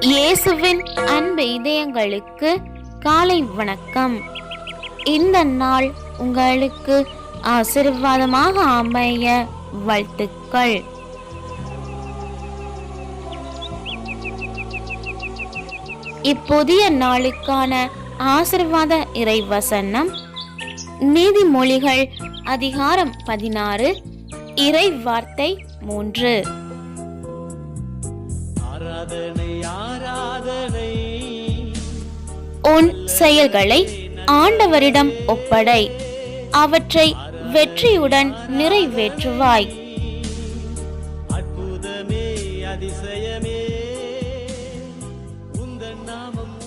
இயேசுவின் அன்பு இதயங்களுக்கு காலை வணக்கம். இந்த நாள் உங்களுக்கு ஆசீர்வாதமாக அமைய வாழ்த்துக்கள். இப்புதிய நாளுக்கான ஆசிர்வாத இறைவசனம் நீதிமொழிகள் அதிகாரம் பதினாறு இறை வார்த்தை மூன்று. உன் செயல்களை ஆண்டவரிடம் ஒப்படை. அவற்றை வெற்றியுடன் நிறைவேற்றுவாய். அற்புதமே அதிசயமே. உந்தன் நாமம்